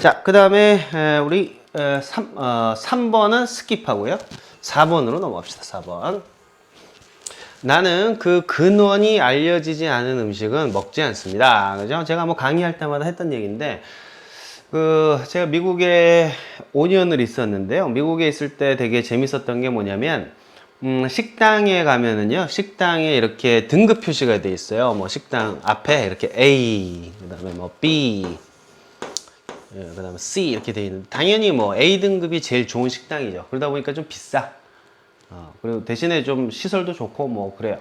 자, 그 다음에 우리 에, 3, 어, 3번은 스킵하고요. 4번으로 넘어갑시다. 4번. 나는 그 근원이 알려지지 않은 음식은 먹지 않습니다. 그죠? 제가 뭐 강의할 때마다 했던 얘기인데, 그, 제가 미국에 5년을 있었는데요. 미국에 있을 때 되게 재밌었던 게 뭐냐면, 음, 식당에 가면은요, 식당에 이렇게 등급 표시가 돼 있어요. 뭐 식당 앞에 이렇게 A, 그 다음에 뭐 B, 예, 그 다음에 C 이렇게 돼 있는. 당연히 뭐 A 등급이 제일 좋은 식당이죠. 그러다 보니까 좀 비싸. 어, 그리고 대신에 좀 시설도 좋고 뭐 그래요.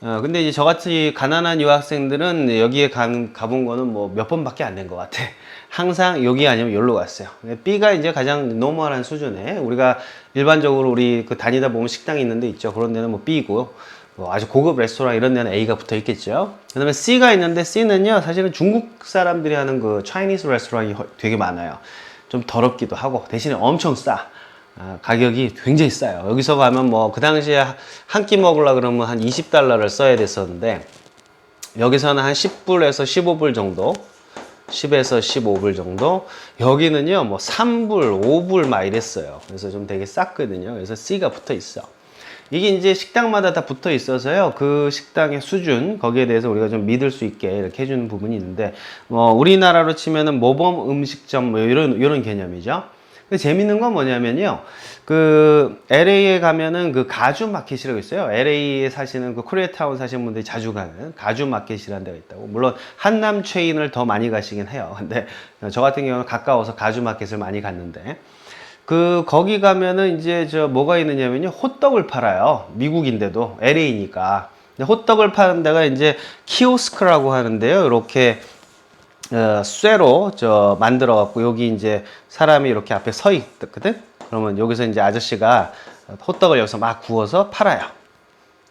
어, 근데 이제 저같이 가난한 유학생들은 여기에 간, 가본 거는 뭐 몇 번밖에 안 된 것 같아. 항상 여기 아니면 여기로 갔어요. B가 이제 가장 노멀한 수준에 우리가 일반적으로 우리 그 다니다 보면 식당이 있는 데 있죠. 그런 데는 뭐 B고 뭐 아주 고급 레스토랑 이런 데는 A가 붙어 있겠죠. 그 다음에 C가 있는데 C는요, 사실은 중국 사람들이 하는 그 차이니스 레스토랑이 허- 되게 많아요. 좀 더럽기도 하고 대신에 엄청 싸. 아, 가격이 굉장히 싸요. 여기서 가면 뭐 그 당시에 한 끼 먹으려 그러면 한 20달러를 써야 됐었는데 여기서는 한 10불에서 15불 정도 10에서 15불 정도 여기는요 뭐 3불 5불 막 이랬어요 그래서 좀 되게 쌌거든요 그래서 C가 붙어 있어 이게 이제 식당마다 다 붙어 있어서요 그 식당의 수준 거기에 대해서 우리가 좀 믿을 수 있게 이렇게 해주는 부분이 있는데 뭐 우리나라로 치면은 모범 음식점 뭐 이런 이런 개념이죠 재밌는 건 뭐냐면요. 그 LA에 가면은 그 가주 마켓이라고 있어요. LA에 사시는 그 코리아타운 사시는 분들이 자주 가는 가주 마켓이라는 데가 있다고. 물론 한남 체인을 더 많이 가시긴 해요. 근데 저 같은 경우는 가까워서 가주 마켓을 많이 갔는데 그 거기 가면은 이제 저 뭐가 있느냐면요. 호떡을 팔아요. 미국인데도 LA니까. 호떡을 파는 데가 이제 키오스크라고 하는데요. 이렇게 어, 쇠로 저 만들어 갖고 여기 이제 사람이 이렇게 앞에 서 있거든. 그러면 여기서 이제 아저씨가 호떡을 여기서 막 구워서 팔아요.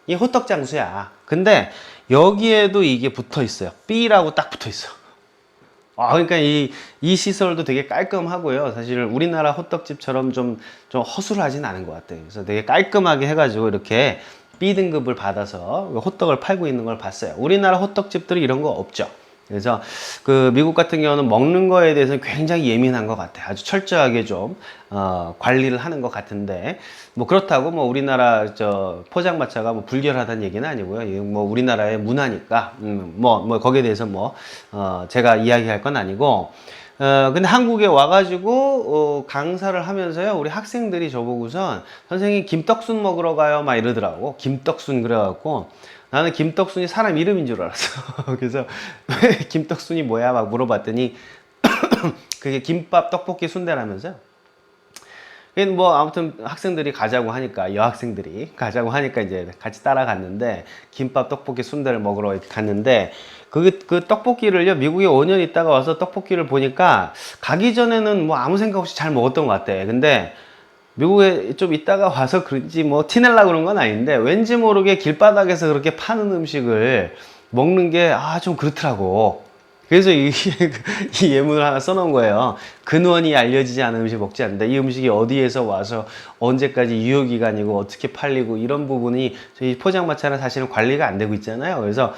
이 호떡 장수야. 근데 여기에도 이게 붙어 있어요. B라고 딱 붙어 있어. 아, 그러니까 이, 이 시설도 되게 깔끔하고요. 사실 우리나라 호떡집처럼 좀, 좀 허술하진 않은 것 같아요. 그래서 되게 깔끔하게 해가지고 이렇게 B등급을 받아서 호떡을 팔고 있는 걸 봤어요. 우리나라 호떡집들이 이런 거 없죠. 그래서 그 미국 같은 경우는 먹는 거에 대해서는 굉장히 예민한 것 같아요. 아주 철저하게 좀 어, 관리를 하는 것 같은데 뭐 그렇다고 뭐 우리나라 저 포장마차가 뭐 불결하다는 얘기는 아니고요. 뭐 우리나라의 문화니까 음, 뭐, 뭐 거기에 대해서 뭐 어, 제가 이야기할 건 아니고 어, 근데 한국에 와가지고, 어, 강사를 하면서요, 우리 학생들이 저보고선, 선생님, 김떡순 먹으러 가요, 막 이러더라고. 김떡순 그래갖고, 나는 김떡순이 사람 이름인 줄 알았어. 그래서, 왜 김떡순이 뭐야? 막 물어봤더니, 그게 김밥, 떡볶이, 순대라면서요. 뭐 아무튼 학생들이 가자고 하니까 여학생들이 가자고 하니까 이제 같이 따라갔는데 김밥 떡볶이 순대를 먹으러 갔는데 그, 그 떡볶이를요 미국에 5년 있다가 와서 떡볶이를 보니까 가기 전에는 뭐 아무 생각 없이 잘 먹었던 것 같아 근데 미국에 좀 있다가 와서 그런지 뭐 티낼라 그런 건 아닌데 왠지 모르게 길바닥에서 그렇게 파는 음식을 먹는 게 아 좀 그렇더라고 그래서 이, 이 예문을 하나 써놓은 거예요. 근원이 알려지지 않은 음식 먹지 않는다. 이 음식이 어디에서 와서 언제까지 유효기간이고 어떻게 팔리고 이런 부분이 저희 포장마차는 사실은 관리가 안 되고 있잖아요. 그래서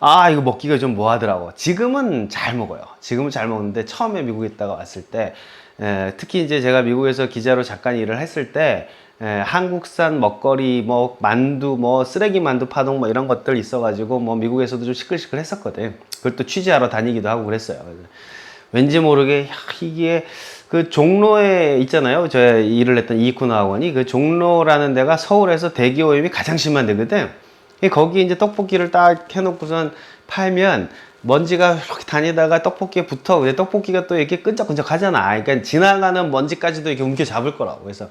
아 이거 먹기가 좀 뭐하더라고. 지금은 잘 먹어요. 지금은 잘 먹는데 처음에 미국에 있다가 왔을 때 에, 특히 이제 제가 미국에서 기자로 잠깐 일을 했을 때 에, 한국산 먹거리 뭐 만두 뭐 쓰레기 만두 파동 뭐 이런 것들 있어가지고 뭐 미국에서도 좀 시끌시끌 했었거든. 그걸 또 취재하러 다니기도 하고 그랬어요. 왠지 모르게 야, 이게 그 종로에 있잖아요. 저 일을 했던 이쿠나 학원이 그 종로라는 데가 서울에서 대기 오염이 가장 심한 데거든. 거기 이제 떡볶이를 딱 해놓고선 팔면 먼지가 이렇게 다니다가 떡볶이에 붙어. 근데 떡볶이가 또 이렇게 끈적끈적 하잖아. 그러니까 지나가는 먼지까지도 이렇게 움켜 잡을 거라고. 그래서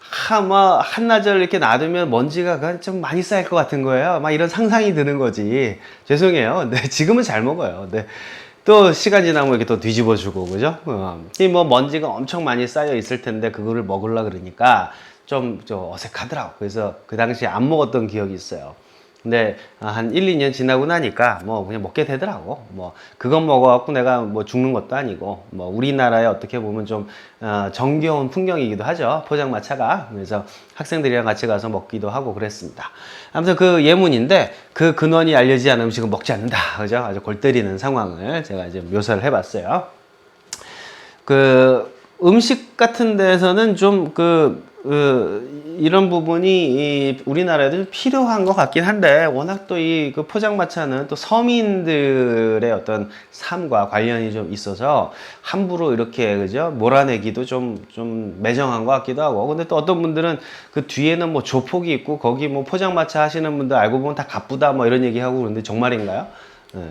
하마 한나절 이렇게 놔두면 먼지가 좀 많이 쌓일 것 같은 거예요. 막 이런 상상이 드는 거지. 죄송해요. 네, 지금은 잘 먹어요. 네. 또 시간 지나면 이렇게 또 뒤집어주고 그죠? 어, 이뭐 먼지가 엄청 많이 쌓여 있을 텐데 그거를 먹으려 그러니까 좀, 좀 어색하더라고. 그래서 그 당시에 안 먹었던 기억이 있어요. 근데 한 1, 2년 지나고 나니까 뭐 그냥 먹게 되더라고. 뭐 그건 먹어갖고 내가 뭐 죽는 것도 아니고 뭐 우리나라에 어떻게 보면 좀 어, 정겨운 풍경이기도 하죠. 포장마차가. 그래서 학생들이랑 같이 가서 먹기도 하고 그랬습니다. 아무튼 그 예문인데 그 근원이 알려지지 않은 음식은 먹지 않는다. 그죠? 아주 골 때리는 상황을 제가 이제 묘사를 해봤어요. 그 음식 같은 데서는 좀그 이런 부분이 이 우리나라에도 좀 필요한 것 같긴 한데 워낙 또 이 그 포장마차는 또 서민들의 어떤 삶과 관련이 좀 있어서 함부로 이렇게 그죠 몰아내기도 좀좀 매정한 것 같기도 하고 근데 또 어떤 분들은 그 뒤에는 뭐 조폭이 있고 거기 뭐 포장마차 하시는 분들 알고 보면 다 가쁘다 뭐 이런 얘기하고 그러는데 정말인가요? 네.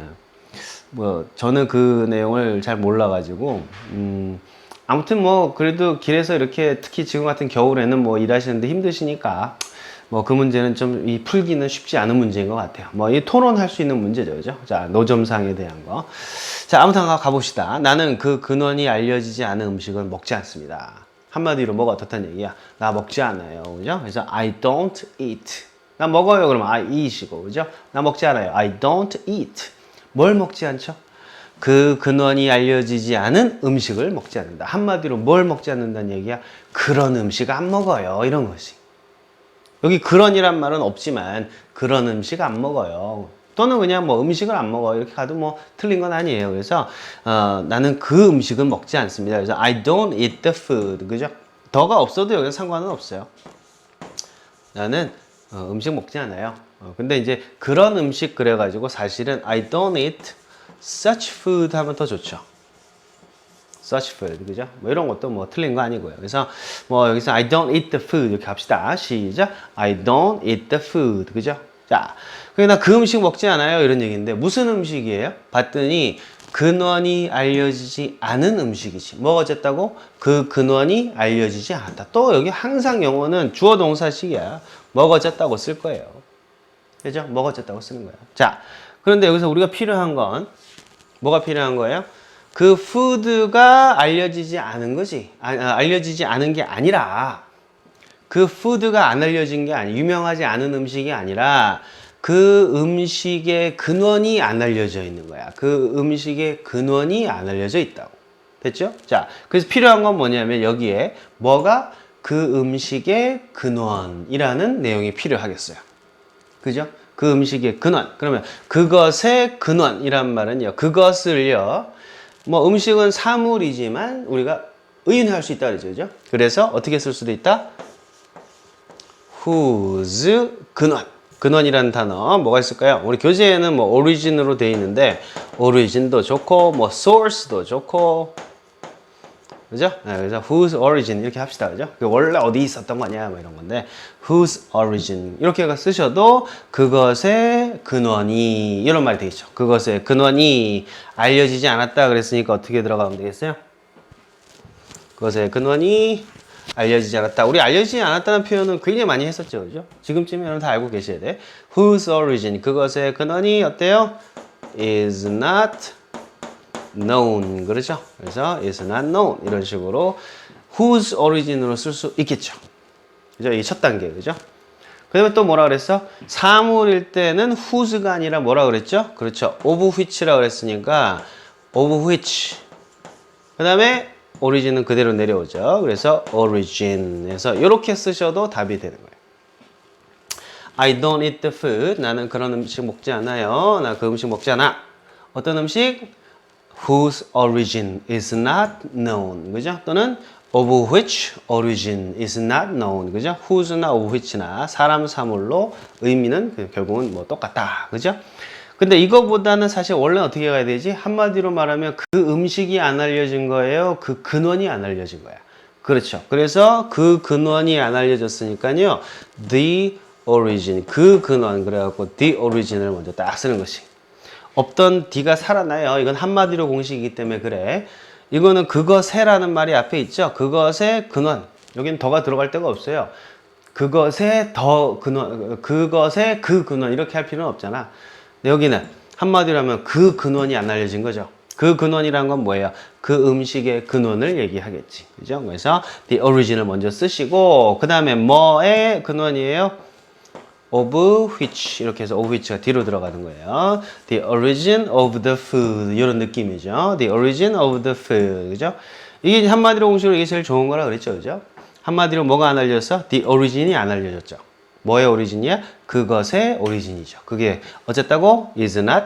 뭐 저는 그 내용을 잘 몰라가지고 음 아무튼 뭐 그래도 길에서 이렇게 특히 지금 같은 겨울에는 뭐 일하시는데 힘드시니까 뭐 그 문제는 좀 이 풀기는 쉽지 않은 문제인 것 같아요. 뭐 이 토론할 수 있는 문제죠, 그죠? 자 노점상에 대한 거. 자 아무튼 가 가봅시다. 나는 그 근원이 알려지지 않은 음식은 먹지 않습니다. 한마디로 뭐가 어떻다는 얘기야? 나 먹지 않아요, 그죠? 그래서 I don't eat. 나 먹어요, 그러면 I eat이고, 그죠? 나 먹지 않아요. I don't eat. 뭘 먹지 않죠? 그 근원이 알려지지 않은 음식을 먹지 않는다. 한마디로 뭘 먹지 않는다는 얘기야? 그런 음식 안 먹어요. 이런 것이. 여기 그런이란 말은 없지만 그런 음식 안 먹어요. 또는 그냥 뭐 음식을 안 먹어 이렇게 가도 뭐 틀린 건 아니에요. 그래서 어, 나는 그 음식은 먹지 않습니다. 그래서 I don't eat the food. 그죠? 더가 없어도 여기서 상관은 없어요. 나는 어, 음식 먹지 않아요. 어, 근데 이제 그런 음식 그래가지고 사실은 I don't eat such food 하면 더 좋죠. such food 그죠? 뭐 이런 것도 뭐 틀린 거 아니고요. 그래서 뭐 여기서 I don't eat the food 이렇게 합시다. 시작. I don't eat the food 그죠? 자, 그러나 그 음식 먹지 않아요 이런 얘기인데 무슨 음식이에요? 봤더니 근원이 알려지지 않은 음식이지. 뭐가 어쨌다고? 그 근원이 알려지지 않았다. 또 여기 항상 영어는 주어 동사식이야. 뭐가 어쨌다고 쓸 거예요. 그죠? 뭐가 어쨌다고 쓰는 거예요. 자, 그런데 여기서 우리가 필요한 건 뭐가 필요한 거예요? 그 푸드가 알려지지 않은 거지. 아, 아, 알려지지 않은 게 아니라 그 푸드가 안 알려진 게 아니, 유명하지 않은 음식이 아니라 그 음식의 근원이 안 알려져 있는 거야. 그 음식의 근원이 안 알려져 있다고. 됐죠? 자, 그래서 필요한 건 뭐냐면 여기에 뭐가 그 음식의 근원이라는 내용이 필요하겠어요. 그죠? 그 음식의 근원. 그러면 그것의 근원이란 말은요. 그것을요. 뭐 음식은 사물이지만 우리가 의인할 수 있다 그러죠. 그죠? 그래서 어떻게 쓸 수도 있다? whose 근원. 근원이라는 단어 뭐가 있을까요? 우리 교재에는 뭐 origin으로 돼 있는데 origin도 좋고 뭐 source도 좋고 그죠? 네, 그래서 whose origin 이렇게 합시다. 그죠? 그 원래 어디 있었던 거냐 뭐 이런 건데 whose origin 이렇게 쓰셔도 그것의 근원이 이런 말이 되겠죠. 그것의 근원이 알려지지 않았다 그랬으니까 어떻게 들어가면 되겠어요? 그것의 근원이 알려지지 않았다. 우리 알려지지 않았다는 표현은 굉장히 많이 했었죠. 그죠? 지금쯤에 여러분 다 알고 계셔야 돼. whose origin 그것의 근원이 어때요? is not known 그렇죠? 그래서 is not known 이런 식으로 whose origin으로 쓸 수 있겠죠. 그죠? 이 첫 단계 그죠? 그다음에 또 뭐라 그랬어? 사물일 때는 whose가 아니라 뭐라 그랬죠? 그렇죠. of which라 그랬으니까 of which. 그다음에 origin은 그대로 내려오죠. 그래서 origin에서 이렇게 쓰셔도 답이 되는 거예요. I don't eat the food. 나는 그런 음식 먹지 않아요. 나 그 음식 먹지 않아. 어떤 음식? Whose origin is not known. 그죠? 또는 of which origin is not known. 그죠? whose나 of which나 사람 사물로 의미는 그 결국은 뭐 똑같다. 그죠? 근데 이거보다는 사실 원래 어떻게 가야 되지? 한마디로 말하면 그 음식이 안 알려진 거예요. 그 근원이 안 알려진 거야. 그렇죠. 그래서 그 근원이 안 알려졌으니까요. the origin. 그 근원. 그래갖고 the origin을 먼저 딱 쓰는 것이. 없던 D가 살아나요. 이건 한마디로 공식이기 때문에 그래. 이거는 그것에라는 말이 앞에 있죠. 그것의 근원. 여기는 더가 들어갈 데가 없어요. 그것의 더 근원, 그것의 그 근원 이렇게 할 필요는 없잖아. 여기는 한마디로 하면 그 근원이 안 알려진 거죠. 그 근원이란 건 뭐예요? 그 음식의 근원을 얘기하겠지. 그죠? 그래서 the origin을 먼저 쓰시고 그 다음에 뭐의 근원이에요? Of which 이렇게 해서 of which가 뒤로 들어가는 거예요. The origin of the food 이런 느낌이죠. The origin of the food 그죠? 이게 한마디로 공식으로 이게 제일 좋은 거라 그랬죠, 그죠? 한마디로 뭐가 안 알려졌어? The origin이 안 알려졌죠. 뭐의 오리진이야? 그것의 오리진이죠. 그게 어쨌다고 is not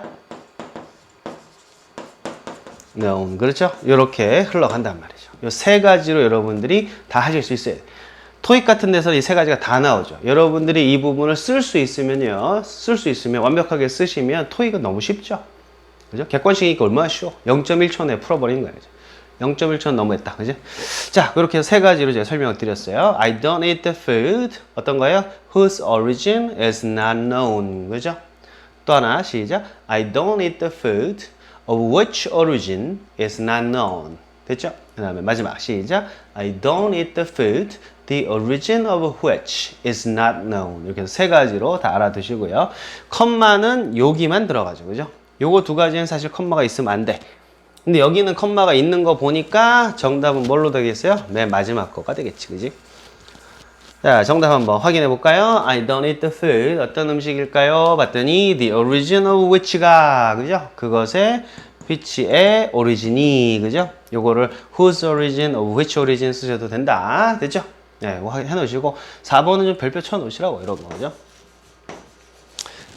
known. 그렇죠? 이렇게 흘러간단 말이죠. 이 세 가지로 여러분들이 다 하실 수 있어요. 토익 같은 데서 이세 가지가 다 나오죠. 여러분들이 이 부분을 쓸 수 있으면요. 쓸 수 있으면 완벽하게 쓰시면 토익은 너무 쉽죠. 그죠? 객관식이니까 얼마나 쉬워. 0.1초 내에 풀어버린 거예요. 0.1초 너무했다. 그죠? 자, 그렇게 해서 세 가지로 제가 설명을 드렸어요. I don't eat the food. 어떤 거예요? Whose origin is not known. 그죠? 또 하나, 시작. I don't eat the food of which origin is not known. 됐죠? 그 다음에 마지막, 시작. I don't eat the food the origin of which is not known. 이렇게 세 가지로 다 알아두시고요. 컴마는 여기만 들어가죠. 그죠? 요거 두 가지는 사실 컴마가 있으면 안 돼. 근데 여기는 컴마가 있는 거 보니까 정답은 뭘로 되겠어요? 맨 마지막 거가 되겠지, 그지? 자, 정답 한번 확인해 볼까요? I don't eat the food. 어떤 음식일까요? 봤더니 the origin of which가 그죠? 그것의 which의 오리진이 그죠? 요거를 whose origin of which origin 쓰셔도 된다. 됐죠? 네, 이거 해 놓으시고 4번은 좀 별표 쳐 놓으시라고 이런 거죠.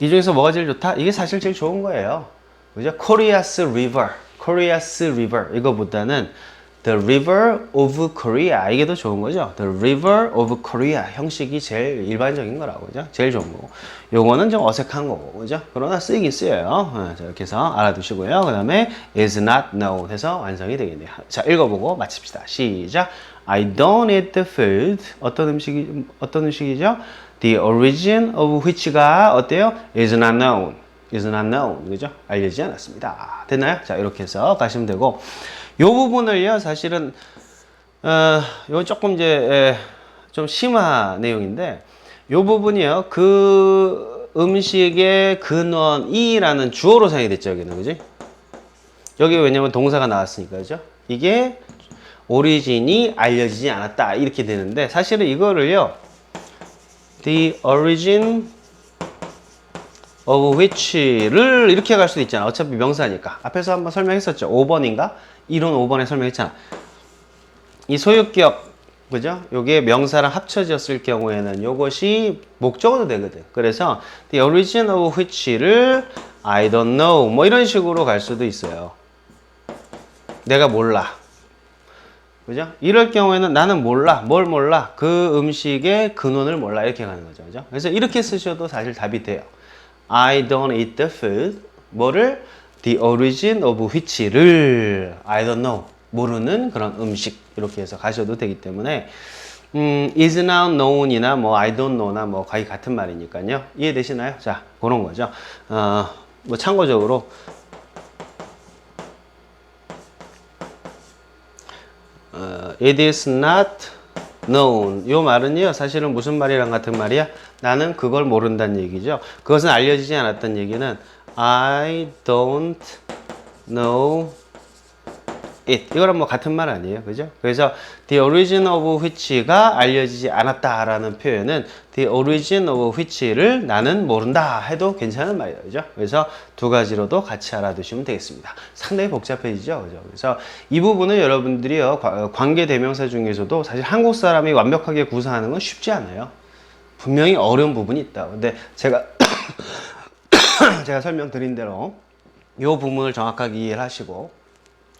이 중에서 뭐가 제일 좋다? 이게 사실 제일 좋은 거예요. 그죠? Korea's river. Korea's river. 이거보다는 The river of Korea. 이게 더 좋은 거죠. The river of Korea. 형식이 제일 일반적인 거라고. 그죠? 제일 좋은 거고. 요거는 좀 어색한 거고. 그죠? 그러나 쓰이긴 쓰여요. 어, 자, 이렇게 해서 알아두시고요. 그 다음에 is not known 해서 완성이 되겠네요. 자, 읽어보고 마칩시다. 시작. I don't eat the food. 어떤 음식이, 어떤 음식이죠? The origin of which가 어때요? is not known. is not known. 그죠? 알려지지 않았습니다. 됐나요? 자, 이렇게 해서 가시면 되고. 요 부분을요, 사실은, 어, 요 조금 이제, 에, 좀 심한 내용인데, 요 부분이요, 그 음식의 근원이라는 주어로 사용이 됐죠, 여기는. 그지? 여기 왜냐면 동사가 나왔으니까, 그죠? 이게 오리진이 알려지지 않았다. 이렇게 되는데, 사실은 이거를요, the origin of which를 이렇게 갈 수도 있잖아. 어차피 명사니까. 앞에서 한번 설명했었죠. 5번인가? 이론 5번에 설명했잖아. 이 소유기업, 그죠? 요게 명사랑 합쳐졌을 경우에는 요것이 목적어도 되거든. 그래서 the origin of which를 I don't know 뭐 이런 식으로 갈 수도 있어요. 내가 몰라. 그죠? 이럴 경우에는 나는 몰라. 뭘 몰라? 그 음식의 근원을 몰라. 이렇게 가는 거죠. 그죠? 그래서 이렇게 쓰셔도 사실 답이 돼요. I don't eat the food. 뭐를? The origin of which를 I don't know. 모르는 그런 음식. 이렇게 해서 가셔도 되기 때문에 음, is now known이나 뭐 I don't know나 뭐 거의 같은 말이니까요. 이해되시나요? 자, 그런 거죠. 어, 뭐 참고적으로 it is not known. 이 말은요, 사실은 무슨 말이랑 같은 말이야? 나는 그걸 모른다는 얘기죠. 그것은 알려지지 않았던 얘기는 I don't know it. 이거랑 뭐 같은 말 아니에요. 그죠? 그래서 the origin of which가 알려지지 않았다 라는 표현은 the origin of which를 나는 모른다 해도 괜찮은 말이에요. 그죠? 그래서 두 가지로도 같이 알아두시면 되겠습니다. 상당히 복잡해지죠. 그죠? 그래서 이 부분은 여러분들이요, 과- 관계 대명사 중에서도 사실 한국 사람이 완벽하게 구사하는 건 쉽지 않아요. 분명히 어려운 부분이 있다. 근데 제가 제가 설명드린 대로 이 부분을 정확하게 이해를 하시고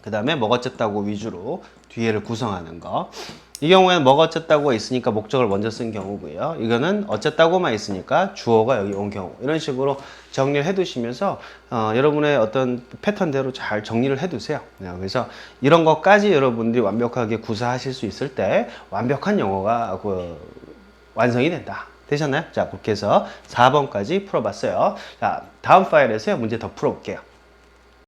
그 다음에 먹어쨌다고 위주로 뒤에를 구성하는 거. 이 경우에는 먹어쨌다고가 있으니까 목적을 먼저 쓴 경우고요. 이거는 어쨌다고만 있으니까 주어가 여기 온 경우. 이런 식으로 정리를 해두시면서 어, 여러분의 어떤 패턴대로 잘 정리를 해두세요. 네, 그래서 이런 것까지 여러분들이 완벽하게 구사하실 수 있을 때 완벽한 영어가 그 완성이 된다. 되셨나요? 자, 그렇게 해서 4번까지 풀어봤어요. 자, 다음 파일에서 문제 더 풀어볼게요.